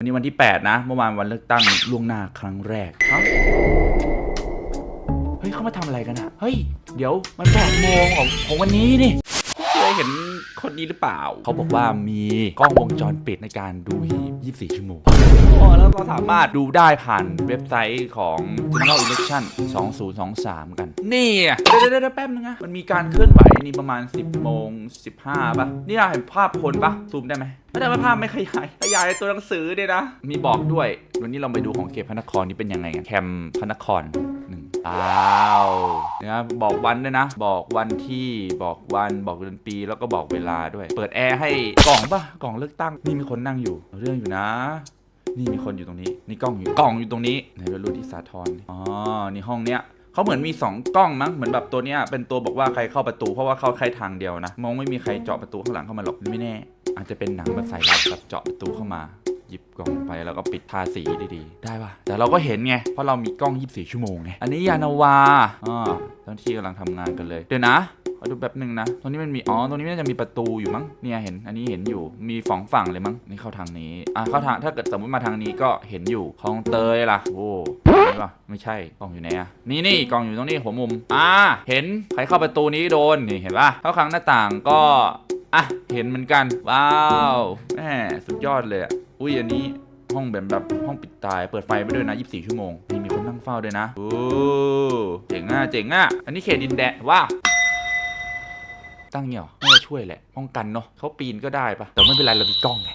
วันนี้วันที่ 8 นะ เมื่อวานวันเลือกตั้งล่วงหน้าครั้งแรกเอ้าเฮ้ย เขามาทำอะไรกันอะเฮ้ย เดี๋ยวมันแปดโมงของของวันนี้นี่เคยเห็นคนนี้หรือเปล่า เขาบอกว่ามีกล้องวงจรปิดในการดูหีบ 24 ชั่วโมงโอ้แล้วก็สามารถดูได้ผ่านเว็บไซต์ของ General Election 2023 กัน นี่อะเดี๋ยวเดี๋ยวเดี๋ยวแป๊บนึงนะ มันมีการเคลื่อนไหวนี่ประมาณ 10 โมง 15ป่ะ นี่เราเห็นภาพคนป่ะ ซูมได้ไหมไม่ได้ว่าภาพไม่ขยายขยายตัวหนังสือเนี่ยนะ มีบอกด้วย วันนี้เราไปดูของเขตพระนครนี่เป็นยังไงกัน แคมพระนครหนึ่ง อ้าวนะบอกวันด้วยนะ บอกวันที่บอกวันบอกเดือนปีแล้วก็บอกเวลาด้วย เปิดแอร์ให้กล่องป่ะกล่องเลือกตั้งนี่มีคนนั่งอยู่เรื่องอยู่นะนี่มีคนอยู่ตรงนี้ นี่กล้องอยู่กล้องอยู่ตรงนี้ไหนไปรู้ที่สาทรอ๋อ นี่ห้องเนี้ยเขาเหมือนมี 2 กล้องมั้ง เหมือนแบบตัวเนี้ยเป็นตัวบอกว่าใครเข้าประตูเพราะว่าเข้าแค่ทางเดียวนะ มองไม่มีใครเจาะประตูข้างหลังเข้ามาหรอก ไม่แน่ อาจจะเป็นหนังแบบสายลับแบบเจาะประตูเข้ามา หยิบกล่องไปแล้วก็ปิดทาสีดีๆ ได้ป่ะ แต่เราก็เห็นไง เพราะเรามีกล้อง 24 ชั่วโมงไง อันนี้ยานาวาอ๋อเจ้าหน้าที่กำลังทำงานกันเลย เดี๋ยวนะขอดูแป๊บหนึ่งนะ ตรงนี้มันมี อ๋อ ตรงนี้น่าจะมีประตูอยู่มั้ง เนี่ยเห็น อันนี้เห็นอยู่ มีสองฝั่งเลยมั้ง นี่เข้าทางนี้ อะเข้าทาง ถ้าเกิดสมมติมาทางนี้ก็เห็นอยู่คลองเตยล่ะ โอ้ไม่ป่ะไม่ใช่ กล้องอยู่ไหนอะนี่นี่กล้องอยู่ตรงนี้หัวมุม อ่า เห็น ใครเข้าประตูนี้โดน นี่เห็นป่ะ เข้าครั้งหน้าต่างก็ อะ เห็นเหมือนกัน ว้าว แหม สุดยอดเลยอะ อุ้ยอันนี้ห้องแบบแบบห้องปิดตาย เปิดไฟไปด้วยนะ 24 ชั่วโมงนี่มีคนนั่งเฝ้าด้วยนะโอ้เจ๋งอะเจ๋งอะอันนี้เขตดินแดงว้าตั้งเนี่ยเหรอน่าช่วยแหละป้องกันเนาะเขาปีนก็ได้ปะแต่ไม่เป็นไรเรามีกล้องไง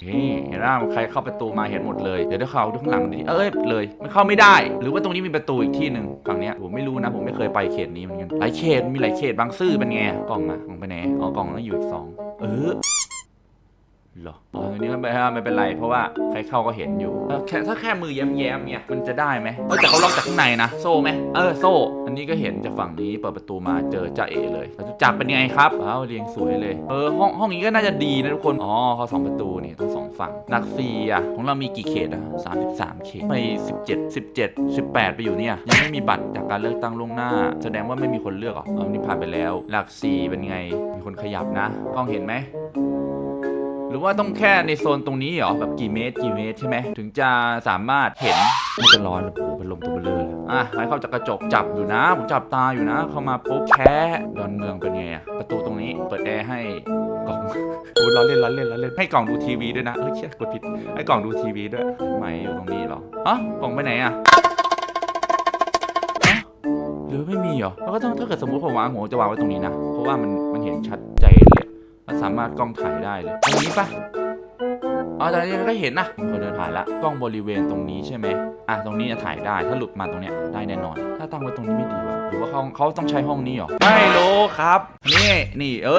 เห็นไหมใครเข้าประตูมาเห็นหมดเลย เดี๋ยวถ้าเขาดูข้างหลังดิเอ้ยเลยมันเข้าไม่ได้ หรือว่าตรงนี้มีประตูอีกที่หนึ่งฝั่งเนี้ยผมไม่รู้นะ ผมไม่เคยไปเขตนี้เหมือนกันหลายเขตมีหลายเขตบางซื่อเป็นไงกล่องอะกล่องไปไหนอ๋อกล่องต้องอยู่อีกสองเออ หรออ๋ออันนี้ไม่เป็นไม่เป็นไรเพราะว่าใครเข้าก็เห็นอยู่เออแค่ถ้าแค่มือแย้มๆเนี่ยมันจะได้ไหมเออแต่เขาล็อกจากข้างในนะโซ่ไหมเออโซ่ อันนี้ก็เห็นจากฝั่งนี้เปิดประตูมาเจอจ้าเอเลยจตุจักรเป็นไงครับว้าวเรียงสวยเลยเออห้องห้องนี้ก็น่าจะดีนะทุกคนอ๋อเขาสองประตูนี่ต้องสองฝั่งหลักสี่อะของเรามีกี่เขตอะสามสิบสามเขตไปสิบเจ็ดสิบเจ็ดสิบแปดไปอยู่เนี่ยยังไม่มีบัตรจากการเลือกตั้งล่วงหน้า แสดงว่าไม่มีคนเลือกเหรอเอานี่ผ่านไปแล้วหลักสี่เป็นไงมีคนขยับนะกล้องเห็นไหม หรือว่าต้องแค่ในโซนตรงนี้เหรอแบบกี่เมตรกี่เมตรใช่ไหมถึงจะสามารถเห็นมันจะร้อนแล้วโอ้โหเป็นลมตัวเบลอเลยอะใครเข้าจากกระจกจับอยู่นะ ผมจับตาอยู่นะ เข้ามาปุ๊บแค่ดอนเมืองเป็นไงอะประตูตรงนี้เปิดแอร์ให้กล่องโอ้ยล้อเล่นล้อเล่นล้อเล่นให้กล่องดูทีวีด้วยนะเอ้ยเชี่ยกดผิดให้กล่องดูทีวีด้วยไหมอยู่ตรงนี้เหรอฮะกล่องไปไหนอะฮะหรือไม่มีเหรอแล้วก็ต้องถ้าเกิดสมมติผมวางผมจะวางไว้ตรงนี้นะ เพราะว่ามันมันเห็นชัดามารถกล้องถ่ายได้เลยตรงนี้ปะอ๋อแต่ยังก็เห็นนะคนเดินผ่านละกล้องบริเวณตรงนี้ใช่ไหมอะตรงนี้จะถ่ายได้ถ้าหลุดมาตรงเนี้ยได้แน่นอน ถ้าตั้งไว้ตรงนี้ไม่ดีวะหรือว่าเขาเขาต้องใช้ห้องนี้เหรอไม่รู้ครับ นี่นี่ เอ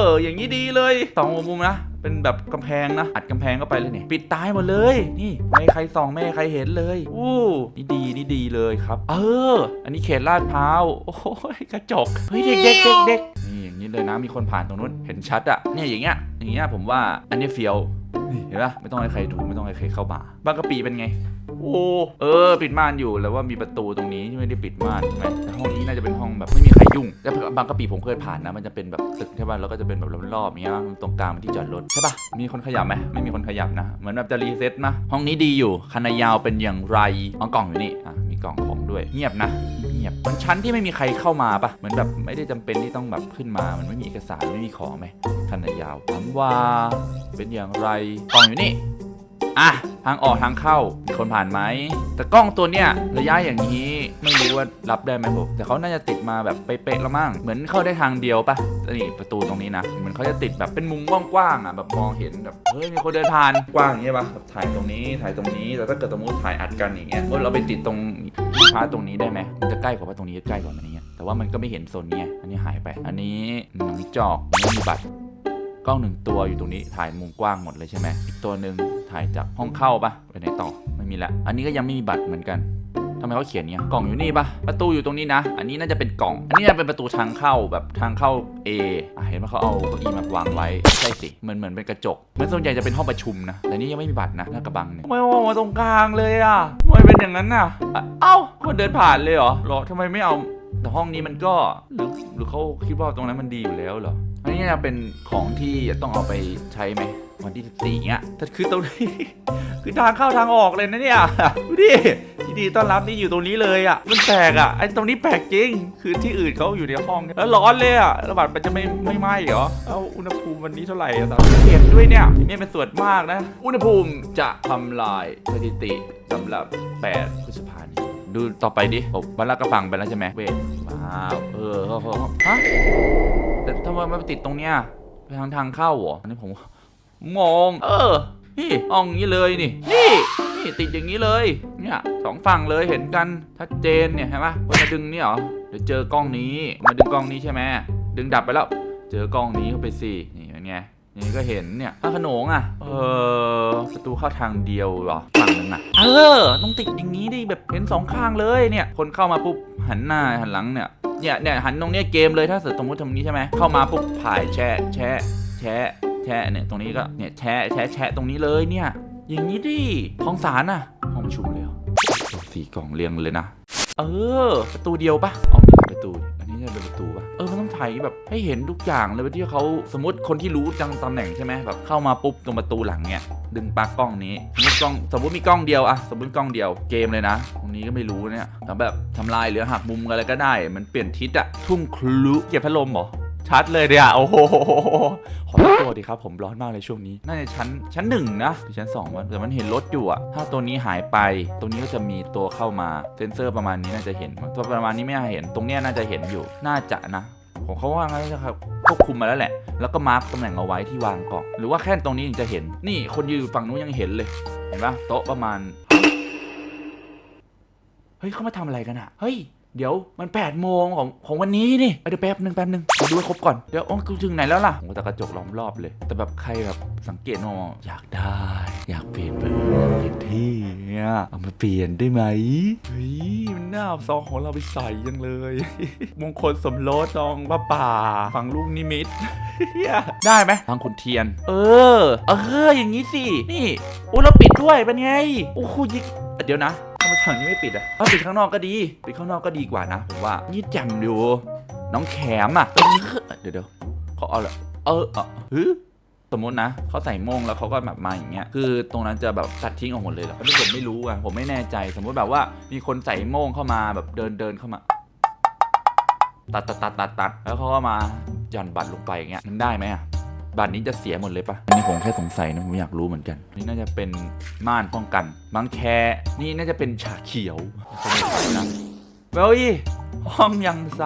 อ อย่างนี้ดีเลยสองมุมนะ เป็นแบบกำแพงนะ อัดกำแพงเข้าไปเลยนี่ปิดตายหมดเลย นี่ไม่ให้ใครส่องไม่ให้ใครเห็นเลยอู้นี่ดีนี่ดีเลยครับ เออ อันนี้เขตลาดพร้าวโอ้ยกระจกเฮ้ยเด็กเด็กเด็กเด็กนี่อย่างนี้เลยนะมีคนผ่านตรงนู้นเห็นชัดอะเนี่ยอย่างเงี้ยอย่างเงี้ยผมว่าอันนี้เฟียวนี่เห็นปะไม่ต้องให้ใครดูไม่ต้องให้ใครเข้ามาบางกะปิเป็นไง โอ้เออ ปิดม่านอยู่แล้วว่ามีประตูตรงนี้ที่ไม่ได้ปิดม่านใช่ไหมแต่ห้องนี้น่าจะเป็นห้องแบบไม่มีใครยุ่งแต่บางกะปิผมเคยผ่านนะมันจะเป็นแบบตึกใช่ป่ะแล้วก็จะเป็นแบบรอบๆอย่างเงี้ยตรงกลางเป็นที่จอดรถใช่ป่ะมีคนขยับไหมไม่มีคนขยับนะเหมือนแบบจะรีเซ็ตนะห้องนี้ดีอยู่คันยาวเป็นอย่างไรอ๋อกล่องอยู่นี่อะมีกล่องของด้วย เงียบนะเงียบมันชั้นที่ไม่มีใครเข้ามาปะเหมือนแบบไม่ได้จำเป็นที่ต้องแบบขึ้นมา มันไม่มีเอกสารไม่มีของไหมคันนายาวถามว่าเป็นอย่างไรกล่องอยู่นี่ อะทางออกทางเข้ามีคนผ่านไหมแต่กล้องตัวเนี้ยระยะอย่างนี้ไม่รู้ว่ารับได้ไหมผมแต่เขาน่าจะติดมาแบบเป๊ะๆแล้วมั้งเหมือนเข้าได้ทางเดียวปะนี่ประตูตรงนี้นะเหมือนเขาจะติดแบบเป็นมุมกว้างๆอะแบบมองเห็นแบบเฮ้ยมีคนเดินผ่านกว้างอย่างเงี้ยปะถ่ายตรงนี้ถ่ายตรงนี้แต่ถ้าเกิดสมมติถ่ายอัดกันอย่างเงี้ยเออเราไปติดตรงพาร์ทตรงนี้ได้ไหมจะใกล้กว่าตรงนี้ใกล้กว่ามันอย่างเงี้แต่ว่ามันก็ไม่เห็นโซนนี้อันนี้หายไป อันนี้หนังจอกไม่มีบัตร กล้องหนึ่งตัวอยู่ตรงนี้ถ่ายมุมกว้างหมดเลยใช่ไหมอีกตัวหนึ่งถ่ายจากห้องเข้าปะไปไหนต่อไม่มีละ อันนี้ก็ยังไม่มีบัตรเหมือนกันทำไมเขาเขียนเนี่ยกล่องอยู่นี่ปะประตูอยู่ตรงนี้นะ อันนี้น่าจะเป็นกล่อง อันนี้น่าจะเป็นประตูทางเข้าแบบทางเข้า A อะเห็นว่าเขาเอาเก้าอี้มาวางไว้ใช่สิเหมือนเหมือนเป็นกระจกเหมือนส่วนใหญ่จะเป็นห้องประชุมนะแต่นี่ยังไม่มีบัตรนะหน้ากระบังเนี่ยทำไมวางมาตรงกลางเลยอะทำไมเป็นอย่างนั้นน่ะอะเอ้าคนเดินผ่านเลยเหรอหรอทำไมไม่เอาแต่ห้องนี้มันก็หรือหรือเขาคิดว่าตรงนั้นมันดีอยู่แล้วเหรอ อันนี้จะเป็นของที่ต้องเอาไปใช้ไหมวันที่สี่เงี้ยแต่คือตรงนี้ คือทางเข้าทางออกเลยนะเนี่ยดูดิที่ดีต้อนรับนี่อยู่ตรงนี้เลยอะ มันแปลกอะไอ้ตรงนี้แปลกจริง คือที่อื่นเขาอยู่ในห้อง แล้วร้อนเลยอะแล้วบัตรมันจะไม่ไม่ไหม้เหรอเอาอุณหภูมิวันนี้เท่าไหร่อะสามสิบเอ็ดด้วยเนี่ยนี่เป็นส่วนมากนะ อุณหภูมิจะทำลายสถิติสำหรับ 8 พฤษภา ดูต่อไปดิผมวันละกระฟังไปแล้วใช่ไหมเวทว้าวเออเขาเขาฮะแต่ทำไมมันไปติดตรงเนี้ยไปทางทางเข้าเหรออันนี้ผมมองเออ นี่เอองนี้เลยนี่ นี่นี่ติดอย่างนี้เลย เนี่ยสองฝั่งเลยเห็นกันชัดเจนเนี่ยเห็นปะว่ามาดึงนี่เหรอเดี๋ยวเจอกล้องนี้มาดึงกล้องนี้ใช่ไหมดึงดับไปแล้ว เจอกล้องนี้เข้าไปสินี่เป็นไง นี่ก็เห็นเนี่ยถ้าขนงอะ เออประตูเข้าทางเดียวเหรอฝั่งหนึงอะ เออ ต้องติดอย่างนี้ดิแบบเห็นสองข้างเลยเนี่ย คนเข้ามาปุ๊บหันหน้าหันหลังเนี่ย เนี่ยเนี่ยหันตรงเนี้ยเกมเลยถ้าสมมติทำนี้ใช่ไหมเข้ามาปุ๊บถ่ายแชะแชะแชะแชะเนี่ยตรงนี้ก็เนี่ยแชะแชะแชะตรงนี้เลยเนี่ย อย่างนี้ดิห้องสารน่ะ ห้องประชุมเลยเหรอโอ้สี่กล่องเรียงเลยนะ เออ ประตูเดียวปะเอามีหลายประตูดิอันนี้จะเป็นประตูปะเออมัน ต้องถ่ายแบบให้เห็นทุกอย่างเลยที่เขาสมมติคนที่รู้จังตำแหน่งใช่ไหมแบบเข้ามาปุ๊บตรงประตูหลังเนี่ยดึงปลั๊กกล้องนี้มีกล้องสมมติมีกล้องเดียวอะสมมติกล้องเดียวเกมเลยนะตรงนี้ก็ไม่รู้เนี่ยแล้วแบบทำลายหรือหักมุมอะไรก็ได้ มันเปลี่ยนทิศอะทุ่งคลุเก็บพัดลมเหรอชัดเลยเนี่ยโอ้โห ขอโทษตัวดีครับ ผมร้อนมากเลยช่วงนี้ น่าจะชั้นชั้นหนึ่งนะหรือชั้นสองวะแต่มันเห็นรถอยู่อะถ้าตัวนี้หายไป ตรงนี้ก็จะมีตัวเข้ามา เซนเซอร์ประมาณนี้น่าจะเห็นตัวประมาณนี้ไม่น่าเห็น ตรงเนี้ยน่าจะเห็นอยู่ น่าจะนะ ผมเขาว่างั้นนะครับควบคุมมาแล้วแหละ แล้วก็มาร์กตำแหน่งเอาไว้ที่วางกล่อง หรือว่าแค่ตรงนี้ถึงจะเห็น นี่คนยืนฝั่งนู้นยังเห็นเลย เห็นปะโต๊ะประมาณ เฮ้ยเขามาทำอะไรกันอะเฮ้ย เดี๋ยวมัน8ปดโมงของของวันนี้นี่เอ้ยเดี๋ยวแป๊บหนึ่งแป๊บหนึ่งดูให้ครบก่อน เดี๋ยวโอ้กูถึงไหนแล้วล่ะผมแต่กระจกล้อมรอบเลย แต่แบบใครแบบสังเกตมองอยากได้ อยากเปลี่ยนเบอร์เปลี่ยนที่เนี่ยเอามาเปลี่ยนได้ไหมเฮ้ยมันน่าเอาซองของเราไปใส่ยังเลย มงคลสมรสซองป่าฝังลูกนิมิตได้ไหมทางขุนเทียน เออ เอออย่างนี้สิ นี่โอ้เราปิดด้วยเป็นไงโอ้โหยิงเดี๋ยวนะ ฝั่งนี้ไม่ปิดอะเอาปิดข้างนอกก็ดี ปิดข้างนอกก็ดีกว่านะผมว่านี่แจ่มอยู่น้องแขมอะเออเดี๋ยวเดี๋ยวเขาเอาละเออเออฮึสมมตินะเขาใส่โมงแล้วเขาก็แบบมาอย่างเงี้ยคือตรงนั้นจะแบบตัดทิ้งออกหมดเลยเหรออันนี้ผมไม่รู้อะผมไม่แน่ใจ สมมติแบบว่ามีคนใส่โมงเข้ามาแบบเดินเดินเข้ามา ตัดตัดตัดตัดตัดแล้วเขาก็มาหย่อนบัตรลงไปอย่างเงี้ยมันได้ไหมอะ บัตรนี้จะเสียหมดเลยปะอันนี้ผมแค่สงสัยนะผมอยากรู้เหมือนกัน นี่น่าจะเป็นม่านป้องกันบางแคนี่น่าจะเป็นฉากเขียวนะเฮ้ยห้องยังใส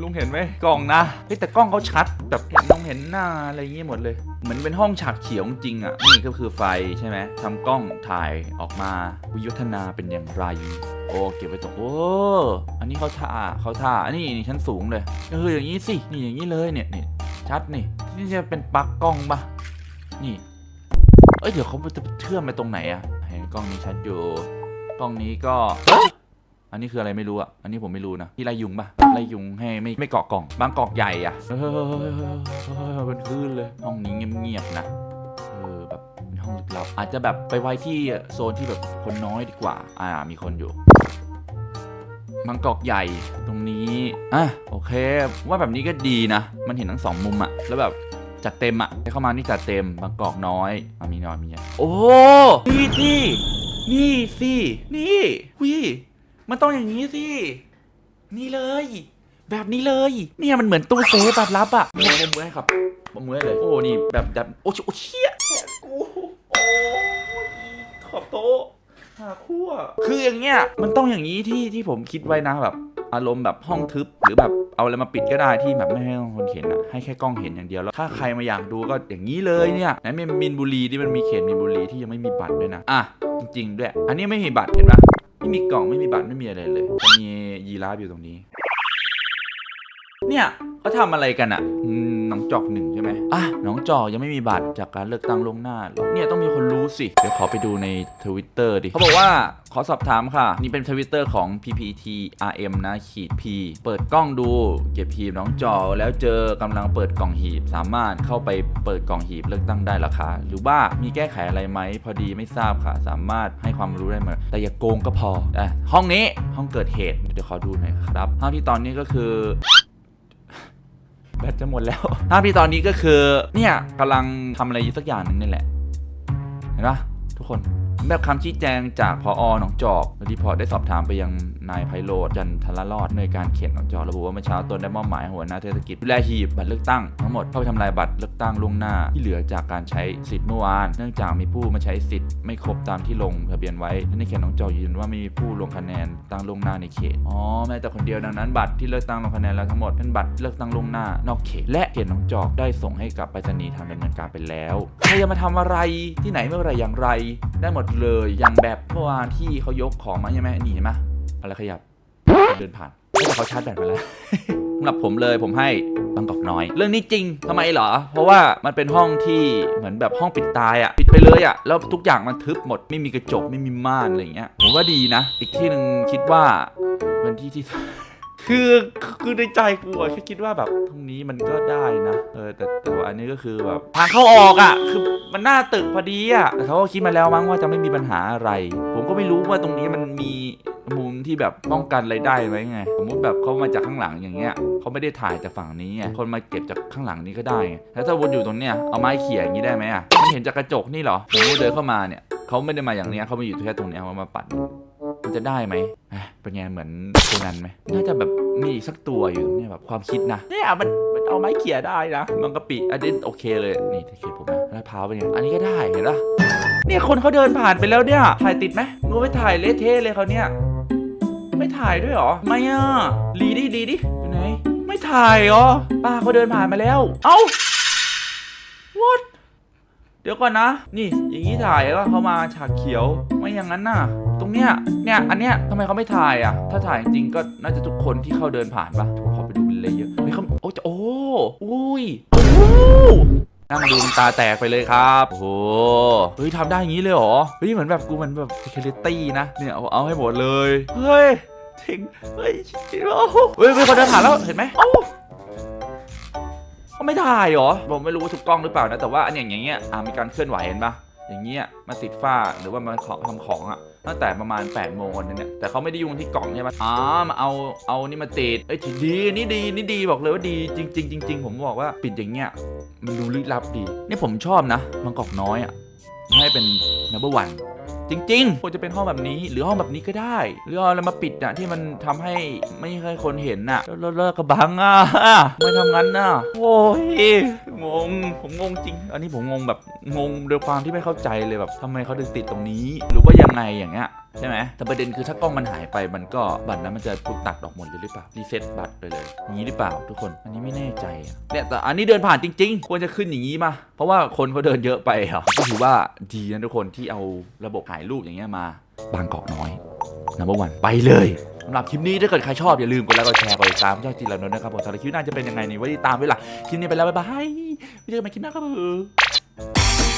ลุงเห็นไหมกล้องนะเฮ้แต่กล้องเขาชัดแบบเห็นน้องเห็นหน้าอะไรอย่างเงี้ยหมดเลย เหมือนเป็นห้องฉากเขียวจริงอะนี่ก็คือไฟใช่ไหมทำกล้องถ่ายออกมาวิวัฒนาเป็นอย่างไร โอ้เก็บไว้ตรงโอ้อันนี้เขาท่าเขาท่าอันนี้นี่ชั้นสูงเลยเอออย่างนี้สินี่อย่างนี้เลยเนี่ยเนี่ยชัดนี่ นี่จะเป็นปลั๊กกล้องปะนี่เอ้ยเดี๋ยวเขาจะเชื่อมไปตรงไหนอะเห็นกล้องนี้ชัดอยู่กล้องนี้ก็ อันนี้คืออะไรไม่รู้อะอันนี้ผมไม่รู้นะที่ไล่ยุงปะไล่ยุงให้ไม่ไม่เกาะกล่อง บางกอกใหญ่อะเออเป็นคลื่นเลยห้องนี้เงียบๆนะเออแบบเป็นห้องลึกลับอาจจะแบบไปไว้ที่โซนที่แบบคนน้อยดีกว่า อ่ามีคนอยู่บางกอกใหญ่ตรงนี้ อะ โอเค ว่าแบบนี้ก็ดีนะ มันเห็นทั้งสองมุมอะแล้วแบบ จัดเต็มอะให้เข้ามานี่จัดเต็มบางกอกน้อยอะมีน้อยมีเยอะโอ้นี่สินี่สินี่วิมันต้องอย่างนี้สินี่เลย แบบนี้เลย เนี่ยมันเหมือนตู้เซฟแบบลับอะนี่ผมมือให้ครับผมมือให้เลย โอ้นี่แบบแบบโอ้เชโอ้เชี่ยแขนกูโอ้ยขอบโต๊ะหาคู่อะคืออย่างเงี้ยมันต้องอย่างนี้ที่ที่ผมคิดไว้นะแบบ อารมณ์แบบห้องทึบ หรือแบบเอาอะไรมาปิดก็ได้ที่แบบไม่ให้คนเห็นอะให้แค่กล้องเห็นอย่างเดียวแล้วถ้าใครมาอยากดูก็อย่างนี้เลยเนี่ยไหนมีมินบุรีที่มันมีเขตมินบุรีที่ยังไม่มีบัตรด้วยนะอะจริง ๆ ด้วย อันนี้ไม่มีบัตรเห็นปะไม่มีกล่องไม่มีบัตรไม่มีอะไรเลยมียีราฟอยู่ตรงนี้ เนี่ยเขาทำอะไรกันอะอืมน้องจอกหนึ่งใช่ไหมอะน้องจอกยังไม่มีบัตรจากการเลือกตั้งล่วงหน้าหรอกเนี่ยต้องมีคนรู้สิ เดี๋ยวขอไปดูในทวิตเตอร์ดิเขาบอกว่าขอสอบถามค่ะ นี่เป็นทวิตเตอร์ของ PPTRM นะขีด P เปิดกล้องดู เก็บหีบน้องจอแล้วเจอกำลังเปิดกล่องหีบ สามารถเข้าไปเปิดกล่องหีบเลือกตั้งได้เหรอคะ หรือว่ามีแก้ไขอะไรไหมพอดีไม่ทราบค่ะ สามารถให้ความรู้ได้ไหมแต่อย่าโกงก็พออะห้องนี้ห้องเกิดเหตุเดี๋ยวขอดูหน่อยครับห้องที่ตอนนี้ก็คือ แบตจะหมดแล้วหน้าที่ตอนนี้ก็คือเนี่ยกำลังทำอะไรอยู่สักอย่างหนึ่งนี่แหละ เห็นปะ ทุกคน แบบคำชี้แจงจากพอหนองจอกที่พอได้สอบถามไปยังนายไพโรธจันทรรอดในการเขียนหนองจอกระบุว่าเมื่อเช้าตนได้มอบหมายหัวหน้าเทศกิจดูแลหีบบัตรเลือกตั้งทั้งหมดเข้าไปทำลายบัตรเลือกตั้งล่วงหน้าที่เหลือจากการใช้สิทธิ์เมื่อวาน เนื่องจากมีผู้มาใช้สิทธิ์ไม่ครบตามที่ลงทะเบียนไว้และในเขตหนองจอกยืนยันว่าไม่มีผู้ลงคะแนนตั้งล่วงหน้าในเขตอ๋อแม้แต่คนเดียวดังนั้นบัตรที่เลือกตั้งลงคะแนนแล้วทั้งหมดเป็นบัตรเลือกตั้งล่วงหน้านอกเขต และเขตหนองจอกได้ส่งให้กับไปรษณีย์ทำดำเนินการไปแล้วใครจะมาทำอะไรที่ไหนเมื่อไรอย่างไรได้หมดเลยอย่างแบบเมื่อวานที่เขายกของมาใช่ไหมนี่เห็นไหมอะไรขยับเดินผ่านแต่เขาชาร์จแบตมาแล้วสำหรับผมเลยผมให้บางกอกน้อย เรื่องนี้จริงทำไมเหรอ เพราะว่ามันเป็นห้องที่เหมือนแบบห้องปิดตายอะ่ะปิดไปเลยอะ่ะแล้วทุกอย่างมันทึบหมดไม่มีกระจกไม่มีม่านอะไรอย่างเงี้ยผมว่าดีนะ อีกที่หนึ่งคิดว่าเป็นที่ที่ คือคือในใจกูอะแค่คิดว่าแบบตรงนี้มันก็ได้นะเออแต่แต่ว่าอันนี้ก็คือแบบทางเข้าออกอะ่ะคือมันหน้าตึกพอดีอะ่ะแต่เขาก็คิดมาแล้วมั้งว่าจะไม่มีปัญหาอะไร ผมก็ไม่รู้ว่าตรงนี้มันมีมุมที่แบบป้องกันอะไรได้ไหมไงสมมติแบบเขามาจากข้างหลังอย่างเงี้ยเขาไม่ได้ถ่ายจากฝั่งนี้ไงคนมาเก็บจากข้างหลังนี้ก็ได้ไงแล้วถ้าวนอยู่ตรงเนี้ยเอาไม้เขี่ยอย่างนี้ได้ไหมอะมันเห็นจากกระจกนี่เหรอผมเดินเข้ามาเนี่ยเขาไม่ได้มาอย่างเนี้ยเขามาอยู่แค่ตรงเนี้ยเขามาปัด มันจะได้ไหมเอ้ยเป็นไงเหมือนโคนันไหมน่าจะแบบมีอีกสักตัวอยู่เนี่ยแบบความคิดนะเนี่ยมันมันเอาไม้เขี่ยได้นะมันกะปิอันนี้โอเคเลยนี่ถ้าเขียผมนะแล้วพร้าวเป็นไงอันนี้ก็ได้เห็นปะเนี่ยคนเขาเดินผ่านไปแล้วเนี่ยถ่ายติดไหมงูไปถ่ายเละเทะเลยเขาเนี่ยไม่ถ่ายด้วยหรอไม่อะรีดิรีดิไปไหนไม่ถ่ายเหรอป้าเขาเดินผ่านมาแล้ว เอ้า เดี๋ยวก่อนนะ นี่อย่างนี้ถ่ายว่าเขามาฉากเขียวไม่อย่างนั้นน่ะ ตรงเนี้ยเนี่ยอันเนี้ยทำไมเขาไม่ถ่ายอะ ถ้าถ่ายจริงก็น่าจะทุกคนที่เข้าเดินผ่านปะขอไปดูเป็นเลยเยอะเฮ้ยเขาโอ้โอ้อุ้ยโอ้นั่งดูตาแตกไปเลยครับ โอ้โห เฮ้ยทำได้อย่างนี้เลยเหรอ เฮ้ยเหมือนแบบกูมือนแบบ security นะ เนี่ยเอาเอาให้หมดเลย เฮ้ยจริงเฮ้ยจริงโอ้โหเฮ้ยคนเดินผ่านแล้วเห็นไหมเอ้ ไม่ถ่ายเหรอ ผมไม่รู้ว่าถูกกล้องหรือเปล่านะ แต่ว่าอันอย่างอย่างเงี้ยอ่ามีการเคลื่อนไหวเห็นปะอย่างเงี้ยมาติดฝ้าหรือว่ามาขอทำของอะตั้งแต่ประมาณ8ปดโมงนั้นเนี่ยแต่เขาไม่ได้ยุ่งที่กล่องใช่ไหมอ๋อมาเอาเอานี่มาติดเอ้ยทีดีนี่ดีนี่ดีบอกเลยว่าดีจริงจริงจริงๆผมบอกว่าปิดอย่างเงี้ยมันดูลึกลับดี นี่ผมชอบนะมังกอกน้อยอะให้เป็น number one จริงๆควรจะเป็นห้องแบบนี้ หรือห้องแบบนี้ก็ได้ หรือเอาอะไรมาปิดอะที่มันทำให้ไม่ให้คนเห็นอะแล้วเลิกกระบังอะไม่ทำงั้นอะโอ้ยงงผมงงจริง อันนี้ผมงงแบบงงโดยความที่ไม่เข้าใจเลยแบบทำไมเขาถึงติดตรงนี้ หรือว่ายังไงอย่างเงี้ย ใช่ไหมแต่ประเด็นคือถ้ากล้องมันหายไปมันก็บัตรนั้นมันจะถูกตัดออกหมดเลยหรือเปล่ารีเซ็ตบัตรไปเลยอย่างนี้หรือเปล่าทุกคน อันนี้ไม่แน่ใจอะเนี่ยแต่อันนี้เดินผ่านจริง ๆ ควรจะขึ้นอย่างนี้มา เพราะว่าคนเขาเดินเยอะไปเหรอก็ถือว่าดีนะทุกคนที่เอาระบบถ่ายรูปอย่างเงี้ยมา บางกอกน้อยนัมเบอร์วันไปเลยสำหรับคลิปนี้ถ้าเกิดใครชอบอย่าลืมกดไลค์กดแชร์กดติดตามช่องจีรานนท์นะครับผมสำหรับคลิปหน้าจะเป็นยังไงนี่ไว้ติดตามด้วยล่ะคลิปนี้ไปแล้วบ๊ายบายไว้เจอกันใหม่คลิปหน้าครับผม